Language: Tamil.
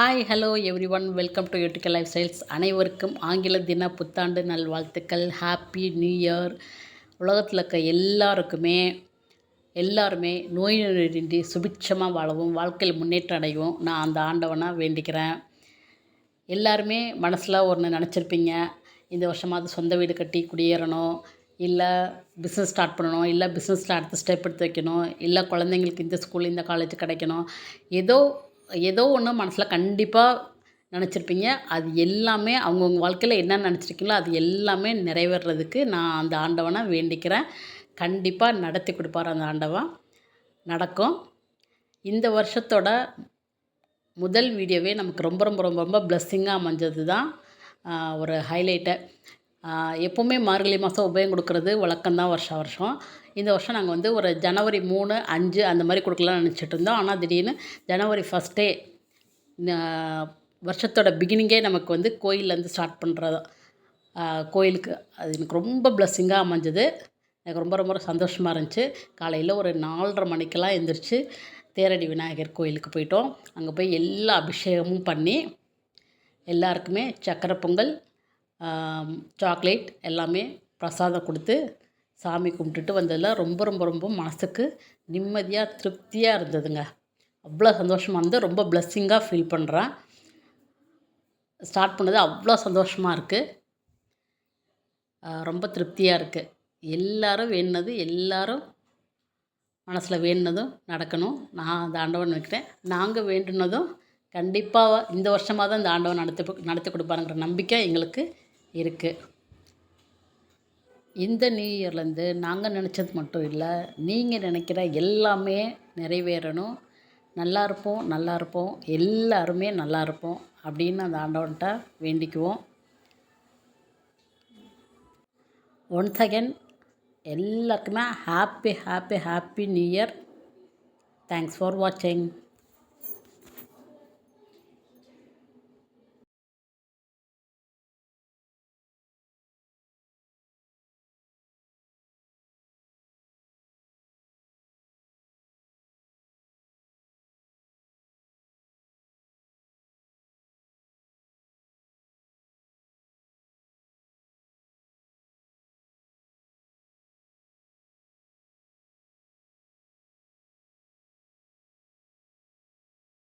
Hi hello everyone welcome to யூட்டிக்கல் lifestyles அனைவருக்கும் ஆங்கில தின புத்தாண்டு நல்வாழ்த்துக்கள். ஹாப்பி நியூ இயர் உலகத்தில் இருக்க எல்லாருக்குமே எல்லாருமே நோய் நொடியின்றி சுபிட்சமாக வாழவும் வாழ்க்கையில் முன்னேற்றம் அடையவும் நான் அந்த ஆண்டவனாக வேண்டிக்கிறேன். எல்லாருமே மனசில் ஒன்று நினச்சிருப்பீங்க. இந்த வருஷமாவது சொந்த வீடு கட்டி குடியேறணும் இல்லை பிஸ்னஸ் ஸ்டார்ட் பண்ணணும் இல்லை பிஸ்னஸில் அடுத்த ஸ்டெப் எடுத்து வைக்கணும் இல்லை குழந்தைங்களுக்கு இந்த ஸ்கூல் இந்த காலேஜ் கிடைக்கணும். ஏதோ ஏதோ ஒன்று மனசில் கண்டிப்பாக நினச்சிருப்பீங்க. அது எல்லாமே அவங்கவுங்க வாழ்க்கையில் என்ன நினச்சிருக்கீங்களோ அது எல்லாமே நிறைவேறதுக்கு நான் அந்த ஆண்டவனை வேண்டிக்கிறேன். கண்டிப்பாக நடத்தி கொடுப்பார் அந்த ஆண்டவன். நடக்கும். இந்த வருஷத்தோட முதல் வீடியோவே நமக்கு ரொம்ப ரொம்ப ரொம்ப ரொம்ப ப்ளஸ்ஸிங்காக அமைஞ்சது தான் ஒரு ஹைலைட்டை எப்போவுமே மார்கழி மாதம் உபயம் கொடுக்குறது வழக்கம்தான் வருஷம் வருஷம். இந்த வருஷம் நாங்கள் வந்து ஒரு ஜனவரி மூணு அஞ்சு அந்த மாதிரி கொடுக்கலாம்னு நினச்சிட்டு இருந்தோம். ஆனால் திடீர்னு ஜனவரி ஃபஸ்ட்டே வருஷத்தோட பிகினிங்கே நமக்கு வந்து கோயிலேருந்து ஸ்டார்ட் பண்ணுறதா கோயிலுக்கு. அது எனக்கு ரொம்ப பிளஸ்ஸிங்காக அமைஞ்சது. எனக்கு ரொம்ப ரொம்ப சந்தோஷமாக இருந்துச்சு. காலையில் ஒரு நாலரை மணிக்கெல்லாம் எழுந்திரிச்சு தேரடி விநாயகர் கோயிலுக்கு போயிட்டோம். அங்கே போய் எல்லா அபிஷேகமும் பண்ணி எல்லாருக்குமே சக்கரை பொங்கல் சாக்லேட் எல்லாமே பிரசாதம் கொடுத்து சாமி கும்பிட்டுட்டு வந்ததில் ரொம்ப ரொம்ப ரொம்ப மனதுக்கு நிம்மதியாக திருப்தியாக இருந்ததுங்க. அவ்வளோ சந்தோஷமாக இருந்து ரொம்ப பிளஸ்ஸிங்காக ஃபீல் பண்ணுறேன் ஸ்டார்ட் பண்ணது அவ்வளோ சந்தோஷமாக இருக்குது ரொம்ப திருப்தியாக இருக்குது எல்லோரும் வேணுனது எல்லோரும் மனசில் வேணுனதும் நடக்கணும். நான் அந்த ஆண்டவன் வைக்கிறேன். நாங்கள் வேண்டுனதும் கண்டிப்பாக இந்த வருஷமாக தான் இந்த ஆண்டவன் நடத்தி நடத்தி கொடுப்பாருங்கிற நம்பிக்கை எங்களுக்கு இருக்குது இந்த நியூ இயர்லேருந்து நாங்கள் நினச்சது மட்டும் இல்லை நீங்கள் நினைக்கிற எல்லாமே நிறைவேறணும். நல்லா இருப்போம் நல்லா இருப்போம் எல்லாருமே நல்லா இருப்போம் அப்படின்னு அந்த ஆண்டவன்கிட்ட வேண்டிக்குவோம். ஒன்ஸ் அகேன் எல்லாருக்குமே happy happy happy new year thanks for வாட்சிங்